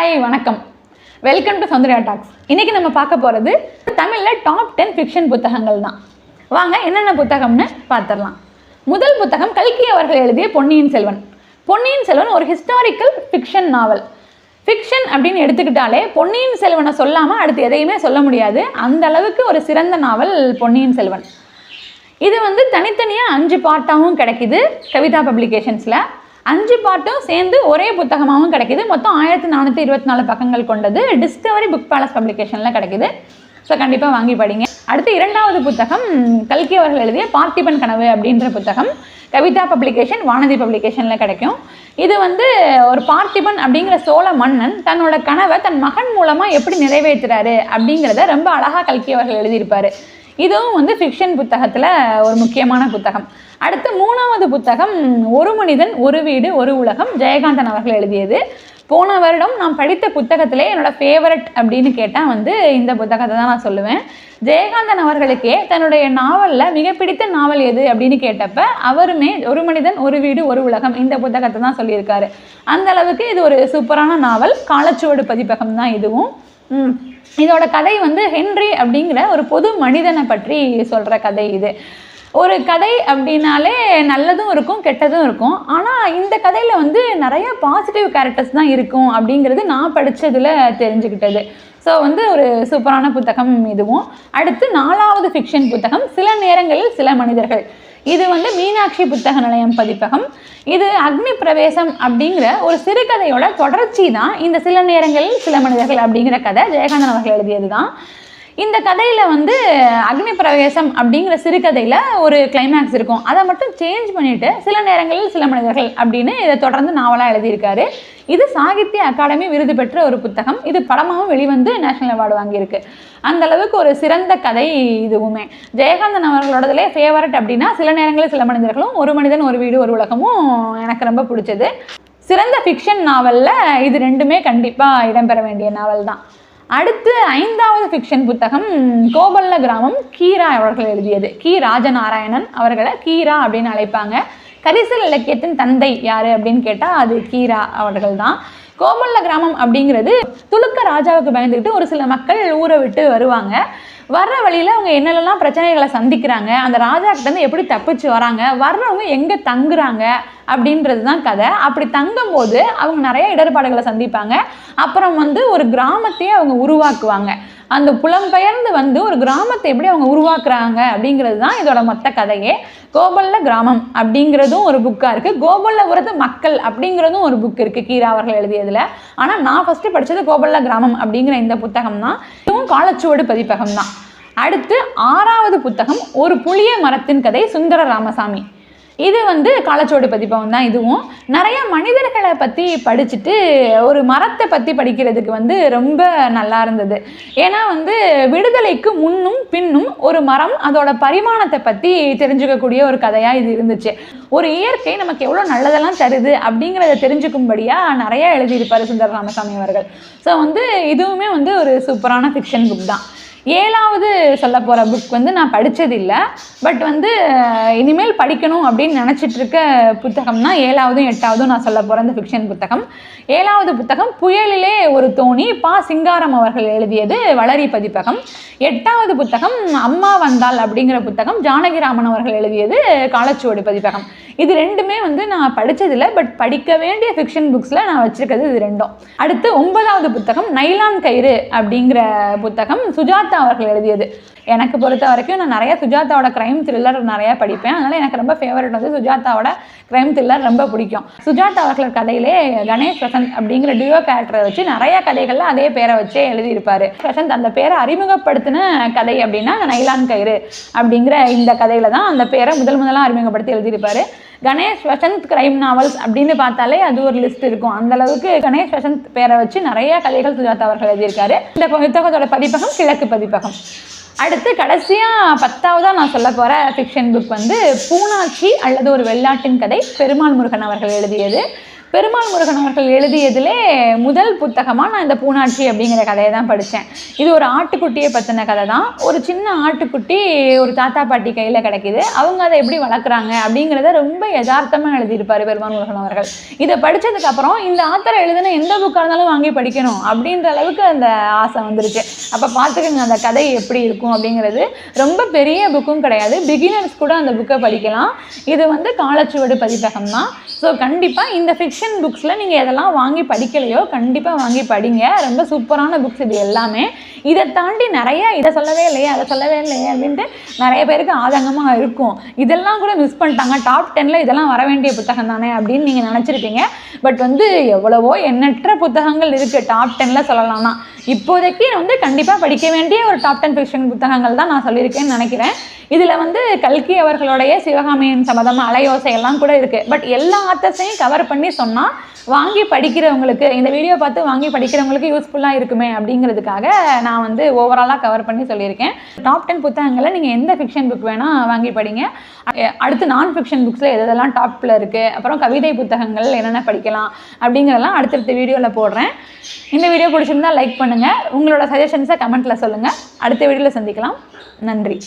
Hi வணக்கம். Welcome to Soundarya tax இன்றைக்கி நம்ம பார்க்க போகிறது தமிழில் டாப் டென் ஃபிக்ஷன் புத்தகங்கள் தான். வாங்க என்னென்ன புத்தகம்னு பார்த்துடலாம். முதல் புத்தகம் கல்கி அவர்கள் எழுதிய பொன்னியின் செல்வன். பொன்னியின் செல்வன் ஒரு ஹிஸ்டாரிக்கல் ஃபிக்ஷன் நாவல் ஃபிக்ஷன் அப்படின்னு எடுத்துக்கிட்டாலே பொன்னியின் செல்வனை சொல்லாமல் அடுத்து எதையுமே சொல்ல முடியாது. அந்த அளவுக்கு ஒரு சிறந்த நாவல் பொன்னியின் செல்வன். இது வந்து தனித்தனியாக அஞ்சு பார்ட்டாகவும் கிடைக்கிது கவிதா பப்ளிகேஷன்ஸில் அஞ்சு பார்ட்டும் சேர்ந்து ஒரே புத்தகமாகவும் கிடைக்குது. மொத்தம் ஆயிரத்தி நானூற்றி இருபத்தி நாலு பக்கங்கள் கொண்டது. டிஸ்கவரி புக் பேலஸ் பப்ளிகேஷனில் கிடைக்கிது. ஸோ கண்டிப்பாக வாங்கி படிங்க. அடுத்து இரண்டாவது புத்தகம் கல்கி அவர்கள் எழுதிய பார்த்திபன் கனவு அப்படின்ற புத்தகம் கவிதா பப்ளிகேஷன் வானதி பப்ளிகேஷனில் கிடைக்கும். இது வந்து ஒரு பார்த்திபன் அப்படிங்கிற சோழ மன்னன் தன்னோட கனவை தன் மகன் மூலமாக எப்படி நிறைவேற்றுறாரு அப்படிங்கிறத ரொம்ப அழகாக கல்கி அவர்கள் எழுதியிருப்பார். இதுவும் வந்து ஃபிக்ஷன் புத்தகத்தில் ஒரு முக்கியமான புத்தகம். அடுத்து மூணாவது புத்தகம் ஒரு மனிதன் ஒரு வீடு ஒரு உலகம் ஜெயகாந்தன் அவர்கள் எழுதியது. போன வருடம் நான் படித்த புத்தகத்திலே என்னோட ஃபேவரட் அப்படின்னு கேட்டால் வந்து இந்த புத்தகத்தை தான் நான் சொல்லுவேன். ஜெயகாந்தன் அவர்களுக்கே தன்னுடைய நாவலில் மிக பிடித்த நாவல் எது அப்படின்னு கேட்டப்ப அவருமே ஒரு மனிதன் ஒரு வீடு ஒரு உலகம் இந்த புத்தகத்தை தான் சொல்லியிருக்காரு. அந்த அளவுக்கு இது ஒரு சூப்பரான நாவல். காலச்சுவடு பதிப்பகம் தான் இதுவும். இதோட கதை வந்து ஹென்றி அப்படிங்கிற ஒரு பொது மனிதனை பற்றி சொல்கிற கதை இது. ஒரு கதை அப்படின்னாலே நல்லதும் இருக்கும் கெட்டதும் இருக்கும். ஆனால் இந்த கதையில் வந்து நிறைய பாசிட்டிவ் கேரக்டர்ஸ் தான் இருக்கும் அப்படிங்கிறது நான் படித்ததில் தெரிஞ்சுக்கிட்டது. ஸோ வந்து ஒரு சூப்பரான புத்தகம் இதுவும். அடுத்து நாலாவது ஃபிக்ஷன் புத்தகம் சில நேரங்களில் சில மனிதர்கள். இது வந்து மீனாட்சி புத்தக நிலையம் பதிப்பகம். இது அக்னி பிரவேசம் அப்படிங்கிற ஒரு சிறுகதையோட தொடர்ச்சி தான் இந்த சில நேரங்களில் சில மனிதர்கள் அப்படிங்கிற கதை ஜெயகாந்தன் அவர்கள் எழுதியது தான் இந்த கதையில் வந்து அக்னி பிரவேசம் அப்படிங்கிற சிறுகதையில் ஒரு கிளைமேக்ஸ் இருக்கும். அதை மட்டும் சேஞ்ச் பண்ணிவிட்டு சில நேரங்களில் சில மனிதர்கள் அப்படின்னு இதை தொடர்ந்து நாவலாக எழுதியிருக்காரு. இது சாகித்ய அகாடமி விருது பெற்ற ஒரு புத்தகம். இது படமாகவும் வெளிவந்து நேஷனல் அவார்டு வாங்கியிருக்கு. அந்த அளவுக்கு ஒரு சிறந்த கதை இதுவுமே. ஜெயகாந்தன் அவர்களோடதுலே ஃபேவரட் அப்படின்னா சில நேரங்களில் சில மனிதர்களும் ஒரு மனிதன் ஒரு வீடு ஒரு உலகமும் எனக்கு ரொம்ப பிடிச்சது. சிறந்த ஃபிக்ஷன் நாவலில் இது ரெண்டுமே கண்டிப்பாக இடம்பெற வேண்டிய நாவல் தான். அடுத்து ஐந்தாவது ஃபிக்ஷன் புத்தகம் கோபல்ல கிராமம் கீரா அவர்கள் எழுதியது. கி. ராஜநாராயணன் அவர்களை கீரா அப்படின்னு அழைப்பாங்க. கரிசல் இலக்கியத்தின் தந்தை யார் அப்படின்னு கேட்டால் அது கீரா அவர்கள் தான் கோபல்ல கிராமம் அப்படிங்கிறது துலுக்க ராஜாவுக்கு பயந்துக்கிட்டு ஒரு சில மக்கள் ஊரை விட்டு வருவாங்க. வர்ற வழியில் அவங்க என்னெல்லாம் பிரச்சனைகளை சந்திக்கிறாங்க அந்த ராஜாக்கிட்டேருந்து எப்படி தப்பிச்சு வராங்க வர்றவங்க எங்கே தங்குறாங்க அப்படின்றது தான் கதை. அப்படி தங்கும்போது அவங்க நிறைய இடர்பாடுகளை சந்திப்பாங்க. அப்புறம் வந்து ஒரு கிராமத்தையே அவங்க உருவாக்குவாங்க. அந்த புலம்பெயர்ந்து வந்து ஒரு கிராமத்தை எப்படி அவங்க உருவாக்குறாங்க அப்படிங்கிறது தான் இதோட மொத்த கதையே. கோபல்ல கிராமம் அப்படிங்கிறதும் ஒரு புக்காக இருக்குது கோபல்லபுரத்து மக்கள் அப்படிங்கிறதும் ஒரு புக் இருக்குது கீரா அவர்கள் எழுதியதில். ஆனால் நான் ஃபஸ்ட்டு படித்தது கோபல்ல கிராமம் அப்படிங்கிற இந்த புத்தகம் தான் இதுவும் காலச்சுவடு பதிப்பகம் தான் அடுத்து ஆறாவது புத்தகம் ஒரு புளிய மரத்தின் கதை சுந்தர ராமசாமி இது வந்து காலச்சோடு பதிப்பகம் தான் இதுவும். நிறைய மனிதர்களை பற்றி படிச்சுட்டு ஒரு மரத்தை பற்றி படிக்கிறதுக்கு வந்து ரொம்ப நல்லா இருந்தது. ஏன்னா வந்து விடுதலைக்கு முன்னும் பின்னும் ஒரு மரம் அதோட பரிமாணத்தை பற்றி தெரிஞ்சுக்கக்கூடிய ஒரு கதையாக இது இருந்துச்சு. ஒரு இயற்கை நமக்கு எவ்வளோ நல்லதெல்லாம் தருது அப்படிங்கிறத தெரிஞ்சுக்கும்படியாக நிறைய எழுதியிருப்பார் சுந்தர ராமசாமி அவர்கள். ஸோ வந்து இதுவுமே வந்து ஒரு சூப்பரான ஃபிக்ஷன் புக் தான். ஏழாவது சொல்ல போகிற புக் வந்து நான் படித்ததில்லை பட் வந்து இனிமேல் படிக்கணும் அப்படின்னு நினச்சிட்டு இருக்க புத்தகம்னா ஏழாவதும் எட்டாவதும் நான் சொல்ல போகிற இந்த ஃபிக்ஷன் புத்தகம். ஏழாவது புத்தகம் புயலிலே ஒரு தோணி பா. சிங்காரம் அவர்கள் எழுதியது வளரி பதிப்பகம். எட்டாவது புத்தகம் அம்மா வந்தால் அப்படிங்கிற புத்தகம் ஜானகிராமன் அவர்கள் எழுதியது காலச்சுவடு பதிப்பகம். இது ரெண்டுமே வந்து நான் படித்ததில்ல பட் படிக்க வேண்டிய ஃபிக்ஷன் புக்ஸில் நான் வச்சுருக்கிறது இது ரெண்டும். அடுத்து ஒன்பதாவது புத்தகம் நைலான் கயிறு அப்படிங்கிற புத்தகம் சுஜாதா அவர்கள் எழுதியது. எனக்கு பொறுத்த வரைக்கும் நான் நிறைய சுஜாதாவோட க்ரைம் த்ரில்லர் நிறைய படிப்பேன். அதனால் எனக்கு ரொம்ப ஃபேவரட் வந்து சுஜாதாவோட க்ரைம் த்ரில்லர் ரொம்ப பிடிக்கும். சுஜாதா அவர்கள் கதையிலே கணேஷ் பிரசந்த் அப்படிங்கிற டியோ கேரக்டரை வச்சு நிறைய கதைகளில் அதே பேரை வச்சே எழுதியிருப்பாரு. பிரசந்த் அந்த பேரை அறிமுகப்படுத்தின கதை அப்படின்னா அந்த நைலான் கயிறு அப்படிங்கிற இந்த கதையில தான் அந்த பேரை முதல் முதலாக அறிமுகப்படுத்தி எழுதியிருப்பாரு. கணேஷ் வசந்த் கிரைம் நாவல்ஸ் அப்படின்னு பார்த்தாலே அது ஒரு லிஸ்ட் இருக்கும். அந்த அளவுக்கு கணேஷ் வசந்த் பேரை வச்சு நிறைய கதைகள் சுஜாதா அவர்கள் எழுதியிருக்காரு. இந்த புத்தகத்தோட பதிப்பகம் கிழக்கு பதிப்பகம். அடுத்து கடைசியாக பத்தாவதாக நான் சொல்ல போகிற ஃபிக்ஷன் புக் வந்து பூனாச்சி அல்லது ஒரு வெள்ளாட்டின் கதை பெருமாள் முருகன் அவர்கள் எழுதியது. பெருமாள் முருகன் அவர்கள் எழுதியதிலே முதல் புத்தகமாக நான் இந்த பூனாட்சி அப்படிங்கிற கதையை தான் படித்தேன். இது ஒரு ஆட்டுக்குட்டியை பற்றின கதை தான். ஒரு சின்ன ஆட்டுக்குட்டி ஒரு தாத்தா பாட்டி கையில் கிடைக்கிது. அவங்க அதை எப்படி வளர்க்குறாங்க அப்படிங்கிறத ரொம்ப யதார்த்தமாக எழுதியிருப்பார் பெருமாள் முருகன் அவர்கள். இதை படித்ததுக்கப்புறம் இந்த ஆத்தரை எழுதின எந்த புக்காக இருந்தாலும் வாங்கி படிக்கணும் அப்படின்ற அளவுக்கு அந்த ஆசை வந்துருச்சு. அப்போ பார்த்துக்கோங்க அந்த கதை எப்படி இருக்கும் அப்படிங்கிறது. ரொம்ப பெரிய புக்கும் கிடையாது. பிகினர்ஸ் கூட அந்த புக்கை படிக்கலாம். இது வந்து காலச்சுவடு பதிப்பகம் தான். ஸோ கண்டிப்பாக இந்த ஃபிக்ஸ் ஃபிக்ஷன் புக்ஸில் நீங்கள் எதெல்லாம் வாங்கி படிக்கலையோ கண்டிப்பாக வாங்கி படிங்க. ரொம்ப சூப்பரான புக்ஸ் இது எல்லாமே. இதை தாண்டி நிறைய இதை சொல்லவே இல்லையே அதை சொல்லவே இல்லையே அப்படின்ட்டு நிறைய பேருக்கு ஆதங்கமாக இருக்கும். இதெல்லாம் கூட மிஸ் பண்ணிட்டாங்க. டாப் டெனில் இதெல்லாம் வர வேண்டிய புத்தகம் தானே அப்படின்னு நீங்கள் நினச்சிருப்பீங்க. பட் வந்து எவ்வளவோ எண்ணற்ற புத்தகங்கள் இருக்குது டாப் டெனில் சொல்லலாம்னா. இப்போதைக்கு வந்து கண்டிப்பாக படிக்க வேண்டிய ஒரு டாப் டென் ஃபிக்ஷன் புத்தகங்கள் தான் நான் சொல்லியிருக்கேன்னு நினைக்கிறேன். இதில் வந்து கல்கி அவர்களுடைய சிவகாமியின் சம்மதமாக அலையோசை எல்லாம் கூட இருக்குது பட் எல்லா ஆத்தர்ஸையும் கவர் பண்ணி சொன்னால் வாங்கி படிக்கிறவங்களுக்கு இந்த வீடியோ பார்த்து வாங்கி படிக்கிறவங்களுக்கு யூஸ்ஃபுல்லாக இருக்குமே அப்படிங்கிறதுக்காக நான் நான் வந்து ஓவராலாக கவர் பண்ணி சொல்லியிருக்கேன். டாப் டென் புத்தகங்களை நீங்கள் எந்த ஃபிக்ஷன் புக் வேணால் வாங்கி படிங்க. அடுத்து நான் ஃபிக்ஷன் புக்ஸில் எதெல்லாம் டாப்பில் இருக்குது அப்புறம் கவிதை புத்தகங்கள் என்னென்ன படிக்கலாம் அப்படிங்கிறதெல்லாம் அடுத்தடுத்த வீடியோவில் போடுறேன். இந்த வீடியோ பிடிச்சிருந்தா லைக் பண்ணுங்கள் உங்களோட சஜஷன்ஸை கமெண்ட்டில் சொல்லுங்கள் அடுத்த வீடியோவில் சந்திக்கலாம். நன்றி.